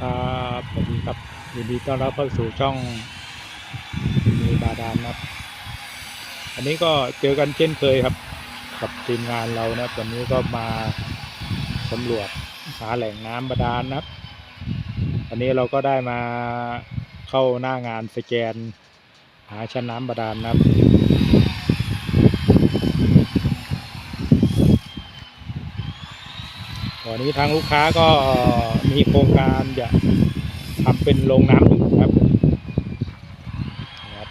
ครับสวัสดีครับยินดีต้อนรับเข้าสู่ช่องมีบาดาลนะครับ อันนี้ก็เจอกันเช่นเคยครับ กับทีมงานเรานะครับวันนี้ก็มาสำรวจหาแหล่งน้ำบาดาลนะครับอันนี้เราก็ได้มาเข้าหน้างานสแกน หาชั้นน้ำบาดาลนะครับ ตอนนี้ทางลูกค้าก็มีโครงการจะทำเป็นโรงน้ำดื่มครับครับ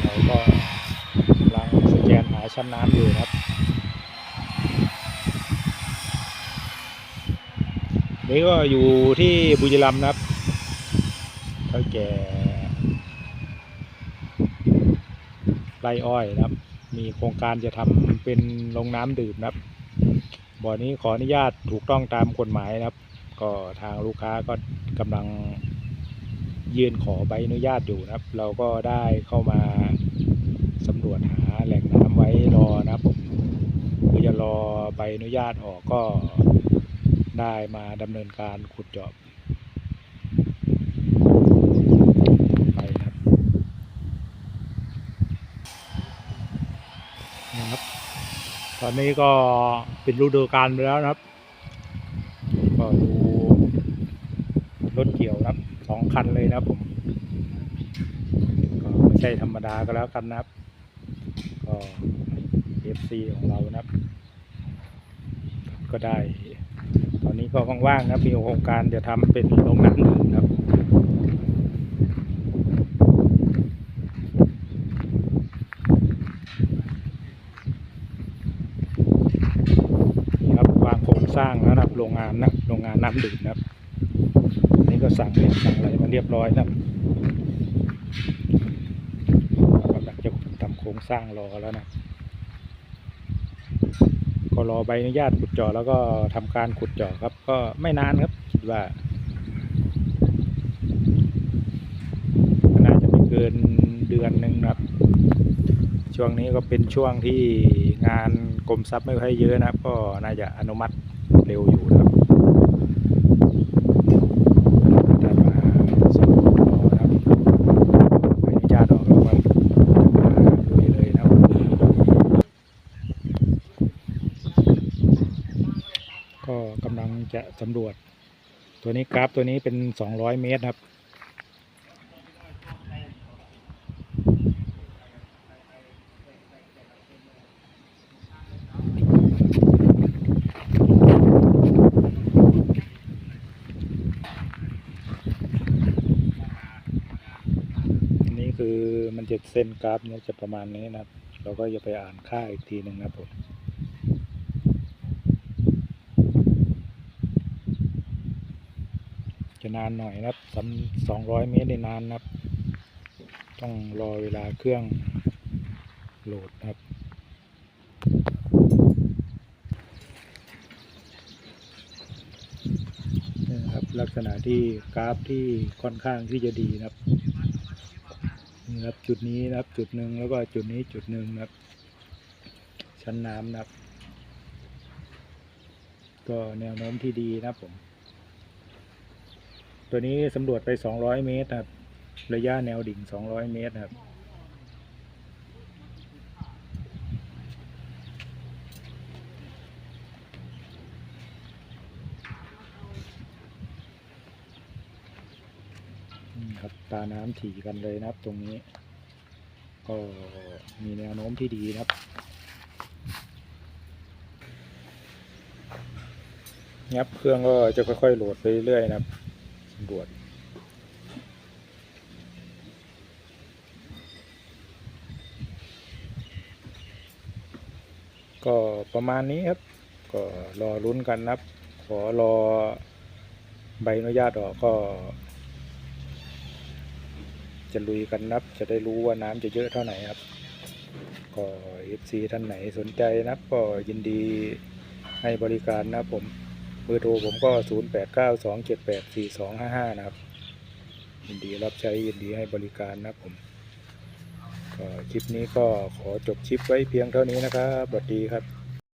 เราก็กำลังสแกนหาชั้นน้ำอยู่ครับ นี่ก็อยู่ที่บุรีรัมย์นะครับเท่าแก่ไรอ้อยนะครับ มีโครงการจะทำเป็นโรงน้ำดื่มนะครับ บ่อนี้ขออนุญาตถูกต้องตามกฎหมายนะครับ ก็ทางลูกค้าก็กำลังยื่นขอใบอนุญาตอยู่นะครับ เราก็ได้เข้ามาสำรวจหาแหล่งน้ำไว้รอนะครับผมเพื่อจะรอใบอนุญาตออกก็ได้มาดำเนินการขุดเจาะไปนะครับนะครับ ต อนนี้ก็ป็นฤดูกาลไปแล้วนะครับ ก็ดูรถเกี่ยวนะครับสองคันเลยนะผมก็ไม่ใช่ธรรมดาก็แล้วกันนะครับ ก็ FC ของเรานะครับ ก็ได้ ตอนนี้ก็ว่างๆนะมีโครงการจะทำเป็นโรงน้ำดื่มนะครับ นี่ครับวางโครง สร้างแล้วนะครับโรงงานนะโรงงานน้ำดื่มนะครับอันนี่ก็สั่งเหล็กสั่งอะไรมาเรียบร้อยนะครับกำลังจะทำโครงสร้างรอแล้วนะก็รอใบอนุญาตขุดเจาะแล้วก็ทำการขุดเจาะครับ ก็ไม่นานครับคิดว่าน่าจะไม่เกิน ช่วงนี้ก็เป็นช่วงที่งานกรมทรัพย์ไม่ค่อยเยอะนะก็น่าจะอนุมัติเร็วอยู่นะครับได้มาสอบรอครับใบอนุญาตอกมาลุยเลยนะครับก็กำลังจะสำรวจ ตัวนี้กราฟตัวนี้เป็น 200 เมตรครับ อันนี้ คือมันจะเส้นกราฟเนี่ยจะประมาณนี้นะครับ เราก็จะไปอ่านค่าอีกทีหนึ่งนะครับผมจะนานหน่อยนะครับสองร้อยเมตรนี่นานนะครับ ต้องรอเวลาเครื่องโหลดนะครับนี่นะครับลักษณะที่กราฟที่ค่อนข้างที่จะดีนะครับ ครับจุดนี้นะครับจุดหนึ่งแล้วก็จุดนี้จุดหนึ่งนะครับ ชั้นน้ำนะครับ ก็แนวโน้มที่ดีนะครับผม ตัวนี้สำรวจไป 200 เมตรครับ ระยะแนวดิ่ง 200 เมตรครับ ครับตาน้ำถี่กันเลยนะครับตรงนี้ ก็มีแนวโน้มที่ดีนะครับ งับเครื่องก็จะค่อยๆโหลดไปเรื่อยๆนะครับสำรวจก็ประมาณนี้ครับ ก็รอลุ้นกันนะครับ ขอรอใบอนุญาตออกก็ จะลุยกันนะครับ จะได้รู้ว่าน้ำจะเยอะเท่าไหร่ครับ ก็ FC ท่านไหนสนใจนับก็ยินดีให้บริการนะผมเบอร์โทรผมก็ 0 8 9 2 7 8 4 2 5 5 นะครับ ยินดีรับใช้ยินดีให้บริการนะผมก็คลิปนี้ก็ขอจบคลิปไว้เพียงเท่านี้นะครับสวัสดีครับ